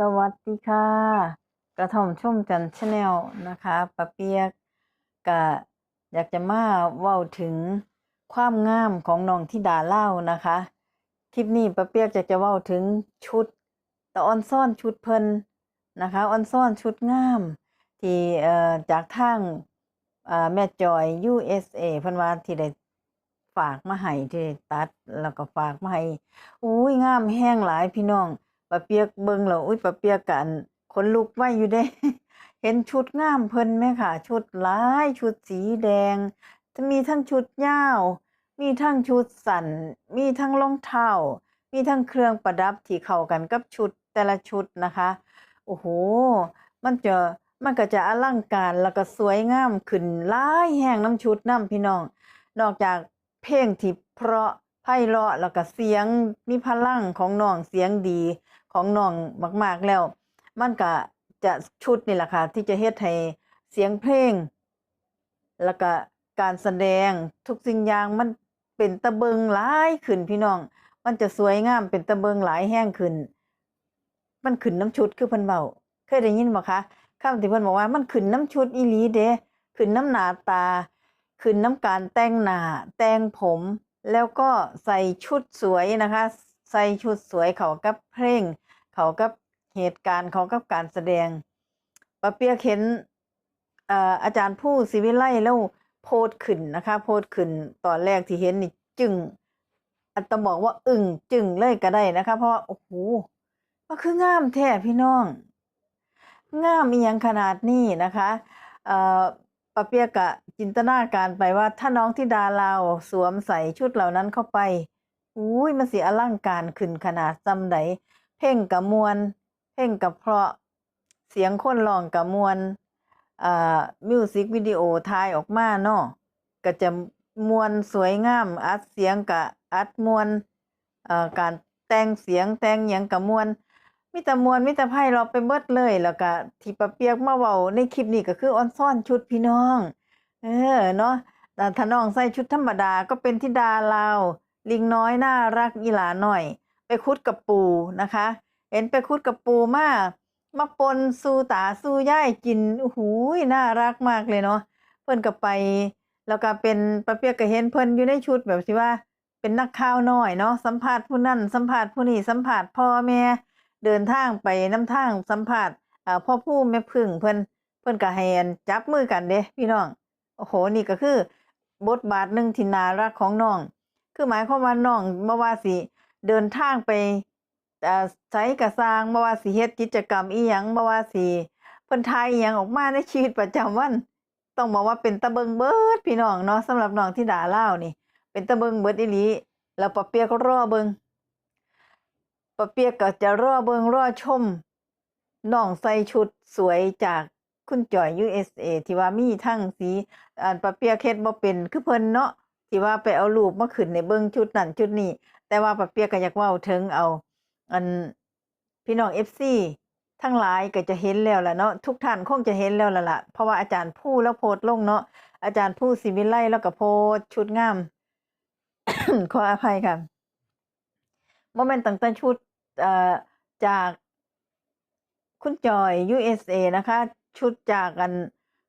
สวัสดีค่ะ กระท่อมชุ่มจันชาแนลนะคะปะเปียกกะอยากจะมาเว้าถึงความงามของน้องธิดาเล่านะคะ คลิปนี้ปะเปียกจะจะเว้าถึงชุดตะออนซ่อนชุดเพิ่นนะคะออนซ่อนชุดงาม ที่เอ่อจากทางเอ่อแม่จอย USA เพิ่นว่าที่ได้ฝากมาให้ที่ได้ตัดแล้วก็ฝากมาให้อุ้ยงามแห้งหลายพี่น้อง ปะเปียกเบิ่งแล้วอุ้ยปะเปียกกันขนลุกไว้อยู่เด้ เห็นชุดงามเพิ่นไหมค่ะ ชุดลายชุดสีแดง จะมีทั้งชุดยาว มีทั้งชุดสันมีทั้งรองเท้ามีทั้งเครื่องประดับที่เข้ากันกับชุดแต่ละชุดนะคะ โอ้โห มันจะมันก็จะอลังการแล้วก็สวยงามขึ้นลายแห่งน้ำชุดน้ำพี่น้อง นอกจากเพลงที่เพราะ ไพเราะแล้วก็เสียงมีพลังของน้องเสียงดีของน้องมากๆแล้ว มันก็จะชุดนี่แหละค่ะที่จะเฮ็ดให้เสียงเพลง แล้วก็การแสดงทุกสิ่งอย่างมันเป็นตะเบิงหลายขึ้นพี่น้อง มันจะสวยงามเป็นตะเบิงหลายแห้งขึ้น มันขึ้นน้ำชุดคือเพิ่นเว้าเคยได้ยินบ่คะคำที่เพิ่นบอกว่ามันขึ้นน้ำชุดอีหลีเด้ขึ้นน้ำหน้าตา ขึ้นน้ำการแต่งหน้าแต่งผม แล้วก็ใส่ชุดสวยนะคะ ใส่ชุดสวยเขากับเพลง เขากับเหตุการณ์เขากับการแสดงปะเปียกเห็นเอ่อาจารย์ผู้ศิวิไลแล้วโพสต์ขึ้นนะคะ โพสต์ขึ้นตอนแรกที่เห็นนี่จึงอัตบอกว่าอึ้งจึงเลยก็ได้นะคะ เพราะว่าโอ้โหมันคืองามแท้พี่น้อง งามอีหยังขนาดนี้นะคะ ปะเปียกะจินตนาการไปว่าถ้าน้องที่ดาเลาสวมใส่ชุดเหล่านั้นเข้าไป อุ้ยมันสิอลังการขึ้นขนาดจำใดเพ่งกับมวลเพ่งกับเพราะ เสียงคนร้องกับมวลอ่ามิวสิกวิดีโอถ่ายออกมาเนาะก็จะมวลสวยงาม อัดเสียงกับอัดมวลเอ่อการแต่งเสียงแต่งหยังกับมวล มีแต่มวลมีแต่ไพ่เราไปเบิดเลยแล้วก็ที่ปะเปียกมาเว้าในคลิปนี้ก็คือออนซ่อนชุดพี่น้อง เออเนาะแต่ถ้าน้องใส่ชุดธรรมดาก็เป็นธิดาลาวลิงน้อยน่ารักอีหลาหน่อย ไปคุดกับปูนะคะ เห็นไปคุดกับปูมากมาปนสู่ตาสู่ย่ายกินโอ้โหยน่ารักมากเลยเนาะเพิ่นก็ไป แล้วก็เป็นปะเปียกก็เห็นเพิ่นอยู่ในชุดแบบที่ว่าเป็นนักข่าวน้อยเนาะสัมภาษณ์ผู้นั่นสัมภาษณ์ผู้นี่สัมภาษณ์พ่อแม่ เดินทางไปน้ำทางสัมภาษณ์อ่าพ่อผู้แม่พึ่งเพิ่นเพิ่นก็ให้อันจับมือกันเด้พี่น้องโอ้โหนี่ก็คือบทบาทหนึ่งที่น่ารักของน้อง คือหมายความว่าน้องบ่ว่าสิเดินทางไปเอ่อไสกะสร้างบ่ว่าสิเฮ็ดกิจกรรมอีหยังบ่ว่าสิเพิ่นทายอีหยังออกมาในชีวิตประจำวัน ต้องบอกว่าเป็นตะเบิงเบิดพี่น้องเนาะสำหรับน้องที่ด่าเล่านี่ เป็นตะเบิงเบิดอีหลีแล้วปะเปียกก็รอเบิง ปะเปียกก็จะรอเบิงรอชมน้องใส่ชุดสวยจากคุณจอย USA ที่ว่ามีทั้งสีอันปะเปียกเฮ็ดบ่เป็นคือเพิ่นเนาะที่ว่าไปเอารูปมาขึ้นในเบิงชุดนั้นชุดนี้ แต่ว่าปะเปียกก็อยากเว้าถึงเอา อันพี่น้อง FC ทั้งหลายก็จะเห็นแล้วล่ะเนาะทุกท่านคงจะเห็นแล้วล่ะล่ะเพราะว่าอาจารย์ผู้แล้วโพสลงเนาะอาจารย์ผู้ศิวิไลแล้วก็โพสชุดงาม ขออภัยค่ะ โมเมนต์ตั้งแต่ชุดจากคุณจอย USA นะคะ ชุดจากกัน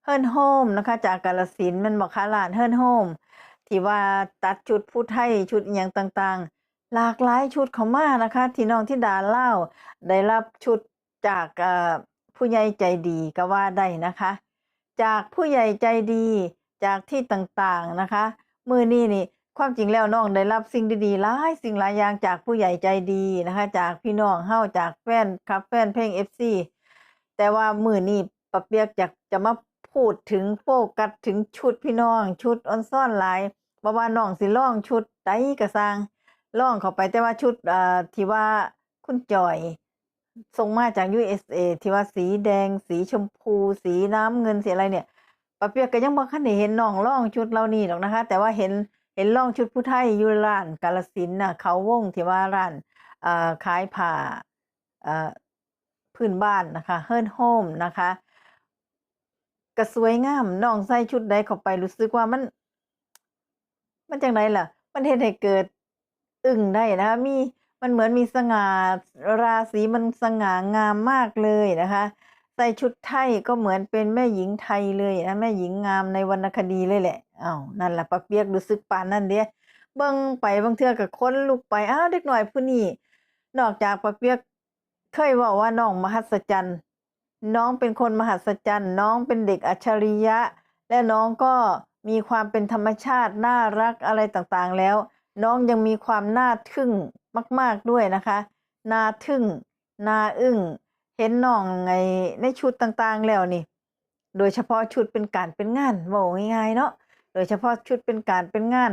เฮิร์นโฮมนะคะ จากกาลสินมันบอกคาลานเฮิร์นโฮมที่ว่าตัดชุดผู้ไทยชุดอย่างต่างๆ หลากหลายชุดเขามานะคะ ที่น้องที่ดาเล่า ได้รับชุดจากผู้ใหญ่ใจดีก็ว่าได้นะคะ จากผู้ใหญ่ใจดีจากที่ต่างๆนะคะ มือนี้นี่ ความจริงแล้วน้องได้รับสิ่งดีๆหลายสิ่งหลายอย่างจากผู้ใหญ่ใจดีนะคะ จากพี่น้องเฮาจากแฟนคลับแฟนเพลง FC แต่ว่ามือนี้ปะเปียกจะจะมาพูดถึงโฟกัสถึงชุดพี่น้องชุดออนซ่อนหลายบ่ว่าน้องสิร้องชุดใดก็สร้างร้องเข้าไปแต่ว่าชุดอ่อที่ว่าคุณจอยส่งมาจาก USA ที่ว่าสีแดง สีชมพู สีน้ำเงินสีอะไรเนี่ยปะเปียกก็ยังบ่คันได้เห็นน้องร้องชุดเหล่านี้หรอกนะคะ แต่ว่าเห็น เห็นร้องชุดผู้ไทยอยู่ร้านกาฬสินน่ะเขาวงที่ว่าร้านขายผ้าพื้นบ้านนะคะเฮิร์นโฮมนะคะก็สวยงามน้องใส่ชุดใดเข้าไปรู้สึกว่ามัน มันจังไดล่ะ มันเฮ็ดให้เกิดอึ้งได้นะคะมีมมันเหมือนมีสง่าราศีมันสง่างามมากเลยนะคะ ใส่ชุดไทยก็เหมือนเป็นแม่หญิงไทยเลยนะแม่หญิงงามในวรรณคดีเลยแหละ อ้าวนั่นแหละปักเปียกรู้สึกปานนั่นเด้เบิ่งไปบางเทื่อก็ค้นลุกไปอ้าวเด็กหน่อยผู้นี้นอกจากปักเปียกเคยว่าว่าน้องมหัศจรรย์ น้องเป็นคนมหัศจรรย์ น้องเป็นเด็กอัจฉริยะ และน้องก็มีความเป็นธรรมชาติน่ารักอะไรต่างๆแล้ว น้องยังมีความน่าทึ่งมาก ๆด้วยนะคะน่าทึ่งน่าอึ้งเห็นน้องไงในชุดต่างๆแล้วนี่ โดยเฉพาะชุดเป็นการเป็นงานเว้าง่ายๆเนาะ โดยเฉพาะชุดเป็นการเป็นงาน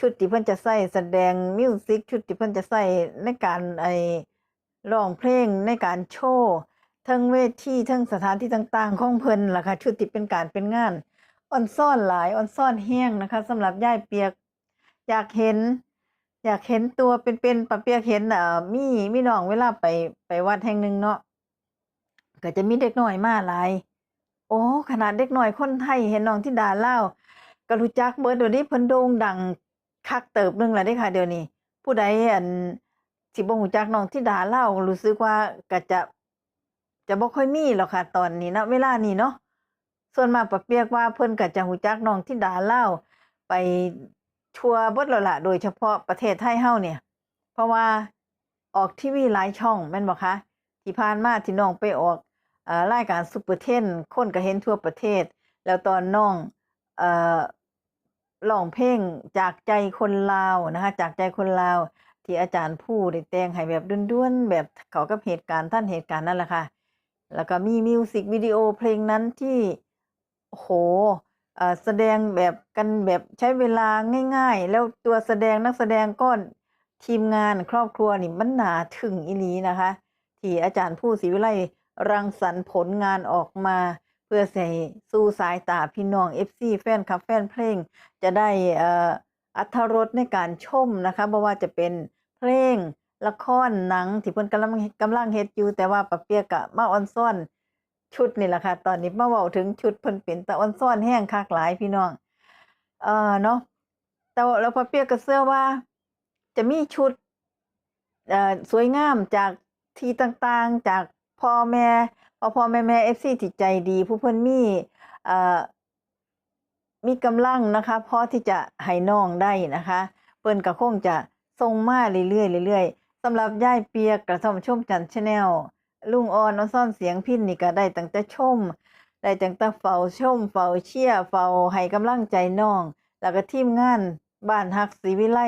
ชุดที่เพิ่นจะใส่แสดงมิวสิกชุดที่เพิ่นจะใส่ในการไอ้ร้องเพลงในการโชว์ทั้งเวทีเทั้งสถานที่ต่างๆ ของเพิ่นล่ะค่ะชุดที่เป็นการเป็นงานอ่อนซ่อนหลายอ่อนซ่อนแห้งนะคะสำหรับย่ายเปียก อยากเห็น อยากเห็นตัวเป็นๆปะเปียกเห็นเอ่อมีมีน้องเวลาไปไปวัดแห่งหนึ่งเนาะก็จะมีเด็กน้อยมาหลาย โอ้ขนาดเด็กน้อยคนไทยเห็นน้องที่ดาเล่า ก็รู้จักเบิดเดี๋ยวนี้เพิ่นโด่งดังคักเติบหนึงแล้วเด้ค่ะ เดี๋ยวนี้ ผู้ใดอันสิบ่ฮู้จักน้องที่ดาเล่ารู้สึกว่าก็จะ จะบ่ค่อยมีหรอกค่ะ ตอนนี้นะเวลานี้เนาะส่วนมากปะเปียกว่าเพิ่นก็จะฮู้จักน้องที่ดาเล่าไปทั่วเบิดแล้วล่ะโดยเฉพาะประเทศไทยเฮาเนี่ย เพราะว่าออกทีวีหลายช่องแม่นบ่คะที่ผ่านมาที่น้องไปออกอ่อรายการซุปเปอร์เทนคนก็เห็นทั่วประเทศ แล้วตอนน้องเอ่อ ร้องเพลงจากใจคนลาวนะคะ จากใจคนลาว ที่อาจารย์ผู้ได้แต่งให้แบบด้วนๆแบบเขากับเหตุการณ์ท่านเหตุการณ์นั่นแหละค่ะ แล้วก็มีมิวสิกวิดีโอเพลงนั้นที่โหอ่อแสดงแบบกันแบบใช้เวลาง่าย ๆ แล้วตัวแสดงนักแสดงก็ทีมงานครอบครัวนี่มันหนาทึ่งอีลีนะคะ ที่อาจารย์ผู้ศรีวิไลรังสรรค์ผลงานออกมา พื่อใส่สู่สายตาพี่น้อง FC แฟนคลับแฟนเพลง จะได้อ่ออรสในการชมนะคะบ่ว่าจะเป็นเพลงละครหนัง ที่เพิ่นกำลังกำลังเฮ็ดอยู่แต่ว่าปะเปียกก็มาออนซ่อนชุดนี่แหละค่ะ ตอนนี้มาเว้าถึงชุดเพิ่นเป็นตาออนซ่อนแห้งคักหลายพี่น้อง เออเนาะแต่ว่าแล้วปะเปียกก็เชื่อว่า จะมีชุดสวยงามจากที่ต่างๆจากพ่อแม่ พ่อพ่อแม่แม่ FC ที่ใจดี ผู้เพิ่นมีมีกำลังนะคะพอที่จะให้น้องได้นะคะ เพิ่นก็คงจะส่งมาเรื่อยๆเรื่อยๆสำหรับย่ายเปียกกระท่อมชมจันชแนลลุงออนออนซ่อนเสียงพินนี่ก็ได้ตั้งแต่ชม ได้ตั้งแต่เฝ้าชมเฝ้าเชียร์เฝ้าให้กำลังใจน้อง แล้วก็ทีมงานบ้านฮักศรีวิไล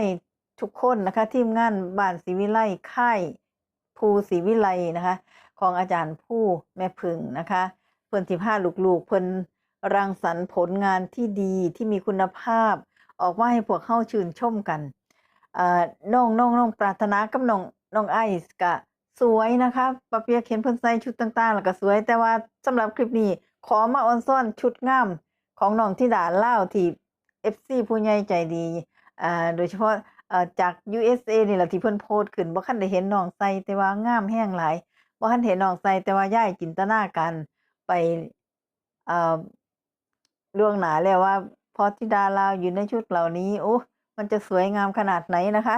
ทุกคนนะคะ ทีมงานบ้านศรีวิไลค่ายภูศรีวิไลนะคะของอาจารย์ผู้แม่พึ่งนะคะเพิ่นที่พาลูกๆเพิ่นรังสรรค์ผลงานที่ดีที่มีคุณภาพ ออกมาให้พวกเข้าชื่นชมกันอ่อน้องน้องน้องปรารถนากับน้องน้องไอซ์ก็สวยนะคะปะเปียกเห็นเพิ่นใส่ชุดต่างๆ แล้วก็สวย แต่ว่าสำหรับคลิปนี้ขอมาออนซ่อนชุดงามของน้องที่ดาเล่าที่ FC ผู้ใหญ่ใจดีอ่าโดยเฉพาะอ่อจาก USA นี่แหละที่เพิ่นโพสต์ขึ้นบ่คันได้เห็นน้องใส่แต่ว่างามแฮงหลาย บ่คันเห็นน้องใส่แต่ว่าย้ายจินตนาการไปเอ่อล่วงหน้าแล้วว่าพอธิดาลาวอยู่ในชุดเหล่านี้โอ้มันจะสวยงามขนาดไหนนะคะ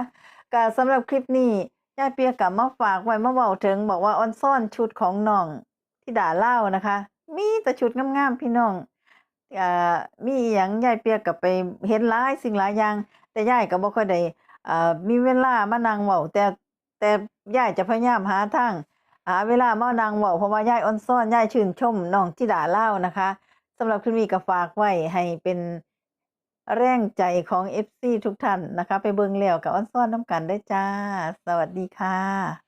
ก็สำหรับคลิปนี้ยายเปียกกับมาฝากไว้มาเว้าถึง บอกว่าออนซ่อนชุดของน้องธิดาเล่านะคะ มีแต่ชุดงามๆพี่น้องอ่ามีอิหยังยายเปียกก็ไปเห็นหลายสิ่งหลายอย่าง แต่ยายก็บ่ค่อยได้อ่ามีเวลามานั่งเว้าแต่แต่ยายจะพยายามหาทาง หาเวลามานางเว้าเพราะว่ายายออนซ่อนยายชื่นชมน้องธิดาเล่านะคะสำหรับคลิปนี้ก็ฝากไว้ให้เป็นแรงใจของ FC ทุกท่านนะคะ ไปเบิ่งแล้วกับอ้อนซ่อนน้ำกันได้จ้า สวัสดีค่ะ